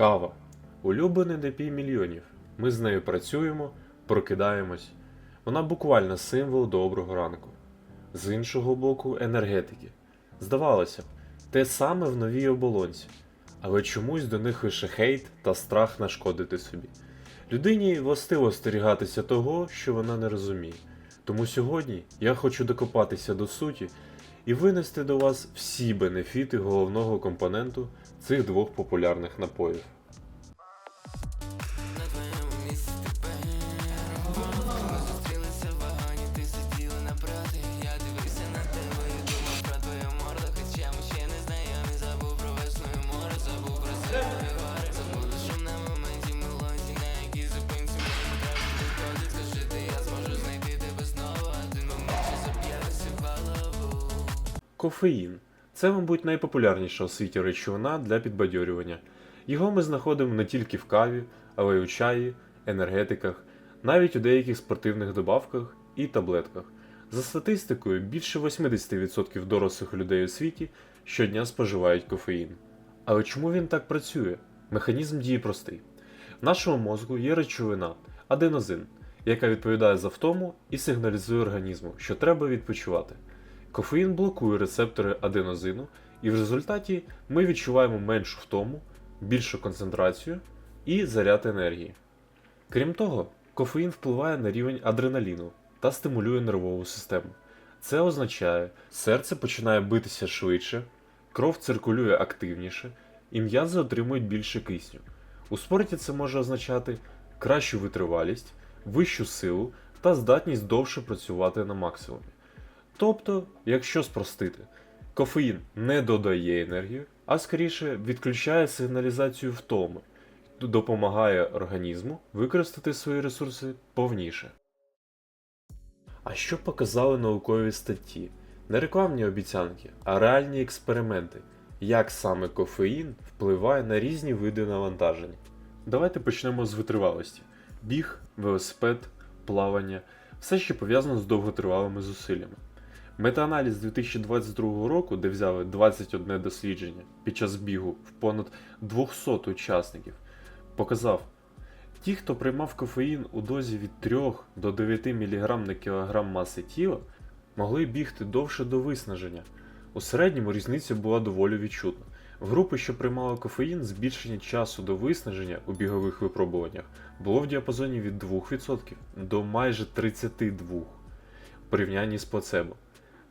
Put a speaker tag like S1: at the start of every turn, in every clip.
S1: Кава. Улюблений напій мільйонів. Ми з нею працюємо, прокидаємось. Вона буквально символ доброго ранку. З іншого боку, енергетики. Здавалося б, те саме в новій оболонці, але чомусь до них лише хейт та страх нашкодити собі. Людині властиво остерігатися того, що вона не розуміє. Тому сьогодні я хочу докопатися до суті і винести до вас всі бенефіти головного компоненту цих двох популярних напоїв. Кофеїн це, мабуть, найпопулярніша у світі речовина для підбадьорювання. Його ми знаходимо не тільки в каві, але й у чаї, енергетиках, навіть у деяких спортивних добавках і таблетках. За статистикою, більше 80% дорослих людей у світі щодня споживають кофеїн. Але чому він так працює? Механізм дії простий. В нашому мозку є речовина аденозин, яка відповідає за втому і сигналізує організму, що треба відпочивати. Кофеїн блокує рецептори аденозину, і в результаті ми відчуваємо меншу втому, більшу концентрацію і заряд енергії. Крім того, кофеїн впливає на рівень адреналіну та стимулює нервову систему. Це означає, серце починає битися швидше, кров циркулює активніше, і м'язи отримують більше кисню. У спорті це може означати кращу витривалість, вищу силу та здатність довше працювати на максимумі. Тобто, якщо спростити, кофеїн не додає енергію, а скоріше відключає сигналізацію втоми, допомагає організму використати свої ресурси повніше. А що показали наукові статті? Не рекламні обіцянки, а реальні експерименти, як саме кофеїн впливає на різні види навантажень. Давайте почнемо з витривалості: біг, велосипед, плавання, все, що пов'язано з довготривалими зусиллями. Метааналіз 2022 року, де взяли 21 дослідження під час бігу в понад 200 учасників, показав, ті, хто приймав кофеїн у дозі від 3 до 9 мг на кілограм маси тіла, могли бігти довше до виснаження. У середньому різниця була доволі відчутна. В групи, що приймали кофеїн, збільшення часу до виснаження у бігових випробуваннях було в діапазоні від 2% до майже 32% в порівнянні з плацебо.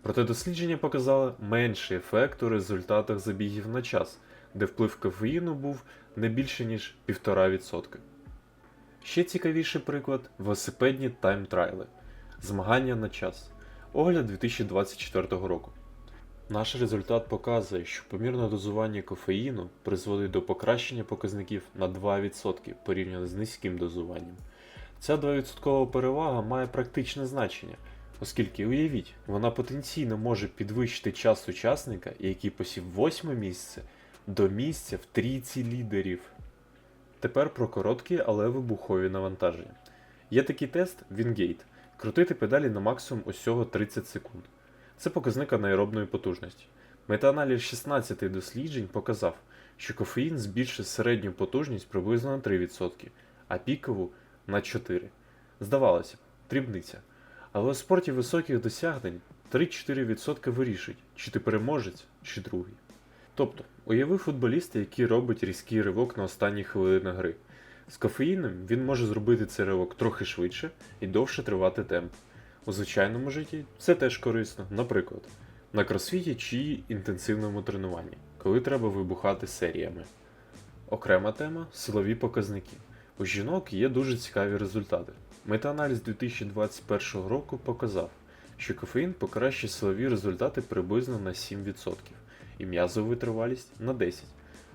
S1: Проте дослідження показали менший ефект у результатах забігів на час, де вплив кофеїну був не більше ніж 1,5%. Ще цікавіший приклад велосипедні тайм-трайли змагання на час. Огляд 2024 року. Наш результат показує, що помірне дозування кофеїну призводить до покращення показників на 2% порівняно з низьким дозуванням. Ця 2% перевага має практичне значення, оскільки уявіть, вона потенційно може підвищити час учасника, який посів восьме місце, до місця в трійці лідерів. Тепер про короткі, але вибухові навантаження. Є такий тест Wingate – крутити педалі на максимум усього 30 секунд. Це показник анаеробної потужності. Метааналіз 16 досліджень показав, що кофеїн збільшив середню потужність приблизно на 3%, а пікову на 4%. Здавалося б, дрібниця. Але у спорті високих досягнень 3-4% вирішують, чи ти переможець, чи другий. Тобто, уяви футболіста, який робить різкий ривок на останній хвилини гри. З кофеїном він може зробити цей ривок трохи швидше і довше тривати темп. У звичайному житті це теж корисно, наприклад, на кросфіті чи інтенсивному тренуванні, коли треба вибухати серіями. Окрема тема силові показники. У жінок є дуже цікаві результати. Метааналіз 2021 року показав, що кофеїн покращує силові результати приблизно на 7% і м'язову витривалість на 10%.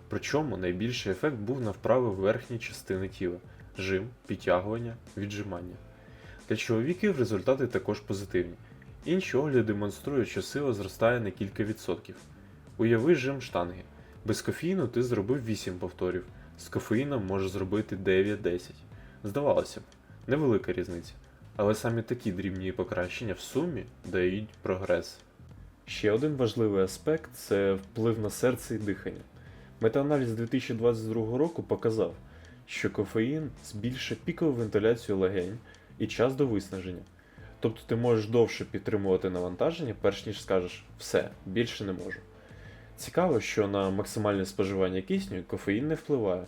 S1: Причому найбільший ефект був на вправи верхньої частини тіла жим, підтягування, віджимання. Для чоловіків результати також позитивні. Інші огляди демонструють, що сила зростає на кілька відсотків. Уяви жим штанги. Без кофеїну ти зробив 8 повторів, з кофеїном можеш зробити 9-10. Здавалося б, невелика різниця, але саме такі дрібні покращення в сумі дають прогрес. Ще один важливий аспект це вплив на серце і дихання. Метааналіз 2022 року показав, що кофеїн збільшує пікову вентиляцію легень і час до виснаження. Тобто ти можеш довше підтримувати навантаження, перш ніж скажеш все, більше не можу. Цікаво, що на максимальне споживання кисню кофеїн не впливає,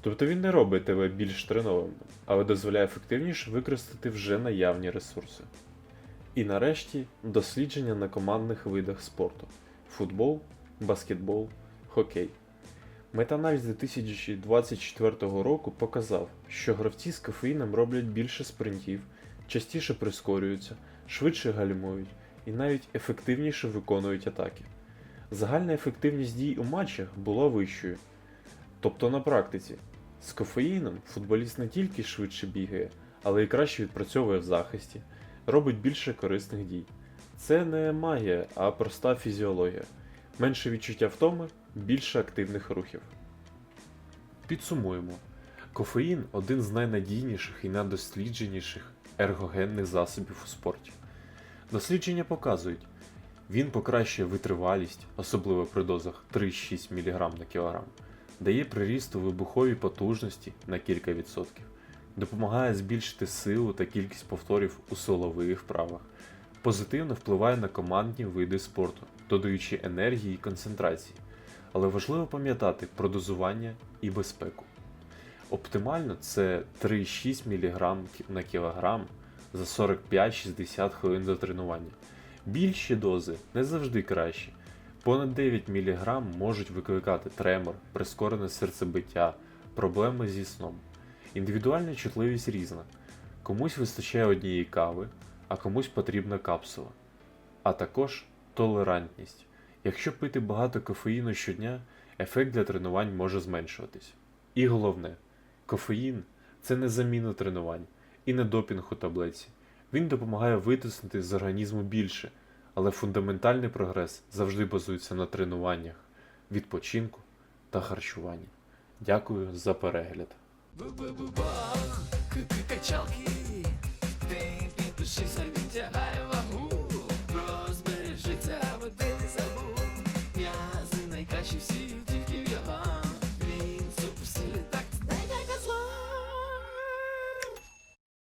S1: тобто він не робить тебе більш треновим, але дозволяє ефективніше використати вже наявні ресурси. І нарешті дослідження на командних видах спорту: футбол, баскетбол, хокей. Метааналіз 2024 року показав, що гравці з кофеїном роблять більше спринтів, частіше прискорюються, швидше гальмують і навіть ефективніше виконують атаки. Загальна ефективність дій у матчах була вищою. Тобто на практиці, з кофеїном футболіст не тільки швидше бігає, але й краще відпрацьовує в захисті, робить більше корисних дій. Це не магія, а проста фізіологія. Менше відчуття втоми, більше активних рухів. Підсумуємо. Кофеїн один з найнадійніших і найдослідженіших ергогенних засобів у спорті. Дослідження показують, він покращує витривалість, особливо при дозах 3-6 мг на кілограм, дає приріст у вибуховій потужності на кілька відсотків, допомагає збільшити силу та кількість повторів у силових вправах, позитивно впливає на командні види спорту, додаючи енергії і концентрації. Але важливо пам'ятати про дозування і безпеку. Оптимально це 3-6 мг на кілограм за 45-60 хвилин до тренування. Більші дози не завжди кращі. Понад 9 мг можуть викликати тремор, прискорене серцебиття, проблеми зі сном. Індивідуальна чутливість різна. Комусь вистачає однієї кави, а комусь потрібна капсула. А також толерантність. Якщо пити багато кофеїну щодня, ефект для тренувань може зменшуватись. І головне, кофеїн це не заміна тренувань і не допінг у таблеці. Він допомагає витиснути з організму більше, але фундаментальний прогрес завжди базується на тренуваннях, відпочинку та харчуванні. Дякую за перегляд.